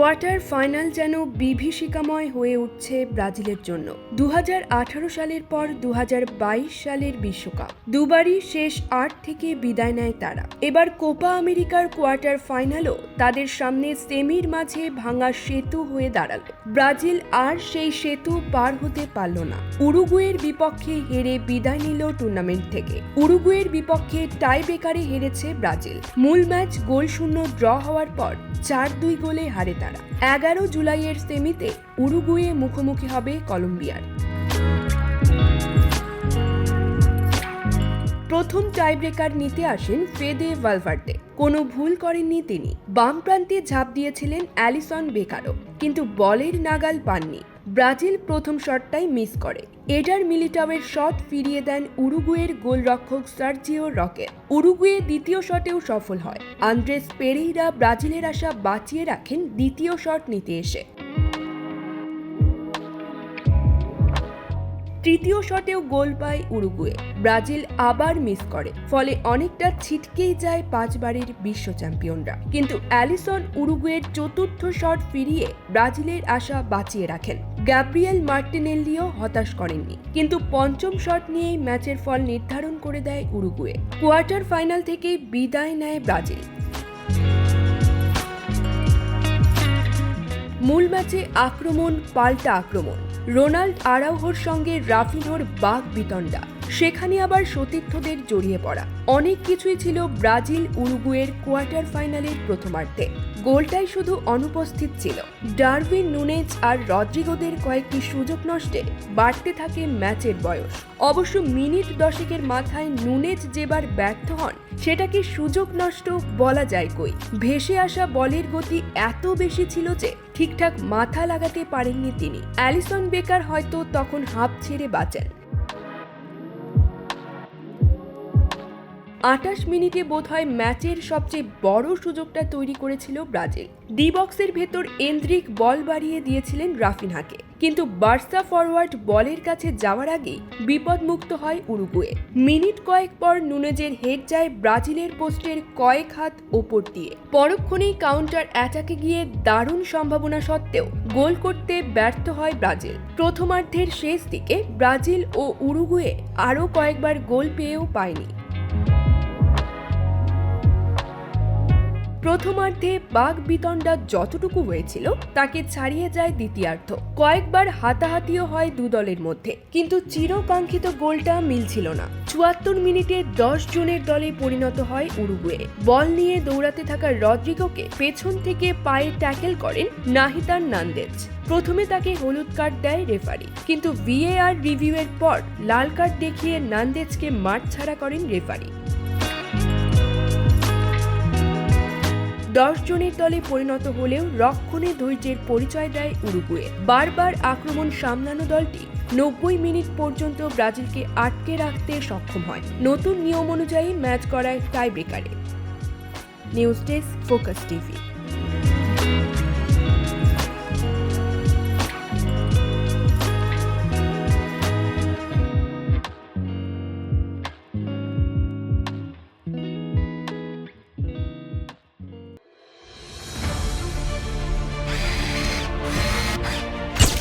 Quarter final যেন বিভীষিকাময় হয়ে উঠছে ব্রাজিলের জন্য। দু হাজার আঠারো সালের পর দু হাজার বাইশ সালের বিশ্বকাপ। দুবারই শেষ আট থেকে বিদায় নেয় তারা। এবার কোপা আমেরিকার কোয়ার্টার ফাইনালও তাদের সামনে সেমির মাঝে ভাঙা সেতু হয়ে দাঁড়াল। ব্রাজিল আর সেই সেতু পার হতে পারল না। উরুগুয়ের বিপক্ষে হেরে বিদায় নিল টুর্নামেন্ট থেকে। উরুগুয়ের বিপক্ষে টাই বেকারে হেরেছে ব্রাজিল। মূল ম্যাচ গোল শূন্য ড্র হওয়ার পর চার দুই গোলে হারে তারা। এগারো জুলাইয়ের সেমিতে উরুগুয়ে মুখোমুখি হবে কলম্বিয়ার। প্রথম টাইব্রেকার নিতে আসেন ফেদে ভালভার্দে কোনো ভুল করেননি তিনি। বাম প্রান্তে ঝাঁপ দিয়েছিলেন অ্যালিসন বেকারো, কিন্তু বলের নাগাল পাননি। ব্রাজিল প্রথম শটটাই মিস করে। এডার মিলিটাওয়ের শট ফিরিয়ে দেন উরুগুয়ের গোলরক্ষক সার্জিও রকে। উরুগুয়ে দ্বিতীয় শটেও সফল হয়। আন্দ্রেস পেরেইরা ব্রাজিলের আশা বাঁচিয়ে রাখেন দ্বিতীয় শট নিতে এসে। তৃতীয় শটেও গোল পায় উরুগুয়ে। ব্রাজিল আবার মিস করে, ফলে অনেকটা ছিটকেই যায় পাঁচবারের বিশ্ব চ্যাম্পিয়নরা। কিন্তু অ্যালিসন উরুগুয়ের চতুর্থ শট ফিরিয়ে ব্রাজিলের আশা বাঁচিয়ে রাখেন। গ্যাব্রিয়েল মার্টিনেল্লিও হতাশ করেননি, কিন্তু পঞ্চম শট নিয়েই ম্যাচের ফল নির্ধারণ করে দেয় উরুগুয়ে। কোয়ার্টার ফাইনাল থেকে বিদায় নেয় ব্রাজিল। মূল ম্যাচে আক্রমণ, পাল্টা আক্রমণ। রোনাল্ড আরাউহোর সঙ্গে রাফিনোর বাঘ বিতণ্ডা। সেখানে আবার সতীর্থদের জড়িয়ে পড়া। অনেক কিছুই ছিল ব্রাজিল উরুগুয়ের কোয়ার্টার ফাইনালের প্রথমার্ধে। গোলটাই শুধু অনুপস্থিত ছিল। ডারভিন নুনেজ আর রদ্রিগোদের কয়েকটি সুযোগ নষ্টে বাড়তে থাকে ম্যাচের বয়স। অবশ্য মিনিট দশেকের মাথায় নুনেজ যেবার ব্যর্থ হন সেটাকে সুযোগ নষ্ট বলা যায় কই? ভেসে আসা বলের গতি এত বেশি ছিল যে ঠিকঠাক মাথা লাগাতে পারেননি তিনি। অ্যালিসন বেকার হয়তো তখন হাঁপ ছেড়ে বাঁচেন। আটাশ মিনিটে বোধহয় ম্যাচের সবচেয়ে বড় সুযোগটা তৈরি করেছিল ব্রাজিল। ডি বক্সের ভেতর এন্দ্রিক বল বাড়িয়ে দিয়েছিলেন রাফিনহাকে। কিন্তু বার্সা ফরওয়ার্ড বলের কাছে যাওয়ার আগেই বিপদমুক্ত হয় উরুগুয়ে। মিনিট কয়েক পর নুনেজের হেড যায় ব্রাজিলের পোস্টের কয়েক হাত ওপর দিয়ে। পরক্ষণেই কাউন্টার অ্যাটাকে গিয়ে দারুণ সম্ভাবনা সত্ত্বেও গোল করতে ব্যর্থ হয় ব্রাজিল। প্রথমার্ধের শেষ দিকে ব্রাজিল ও উরুগুয়ে আরও কয়েকবার গোল পেয়েও পায়নি। প্রথমার্ধে বাঘ বিতণ্ডা যতটুকু হয়েছিল, তাকে ছাড়িয়ে যায় দ্বিতীয়ার্ধ। কয়েকবার হাতাহাতিও হয় দু দলের মধ্যে, কিন্তু চিরকাঙ্ক্ষিত গোলটা মিলছিল না। চুয়াত্তর মিনিটে দশ জনের দলে পরিণত হয় উরুগুয়ে। বল নিয়ে দৌড়াতে থাকা রদ্রিগোকে পেছন থেকে পায়ে ট্যাকেল করেন নাহিতান নান্দেজ। প্রথমে তাকে হলুদ কার্ড দেয় রেফারি, কিন্তু ভিএআর রিভিউয়ের পর লাল কার্ড দেখিয়ে নান্দেজকে মাঠ ছাড়া করেন রেফারি। দশ জনের দলে পরিণত হলেও রক্ষণে ধৈর্যের পরিচয় দেয় উরুগুয়ে। বারবার আক্রমণ সামলানো দলটি নব্বই মিনিট পর্যন্ত ব্রাজিলকে আটকে রাখতে সক্ষম হয়। নতুন নিয়ম অনুযায়ী ম্যাচ করায় টাইব্রেকারে। News desk focus TV.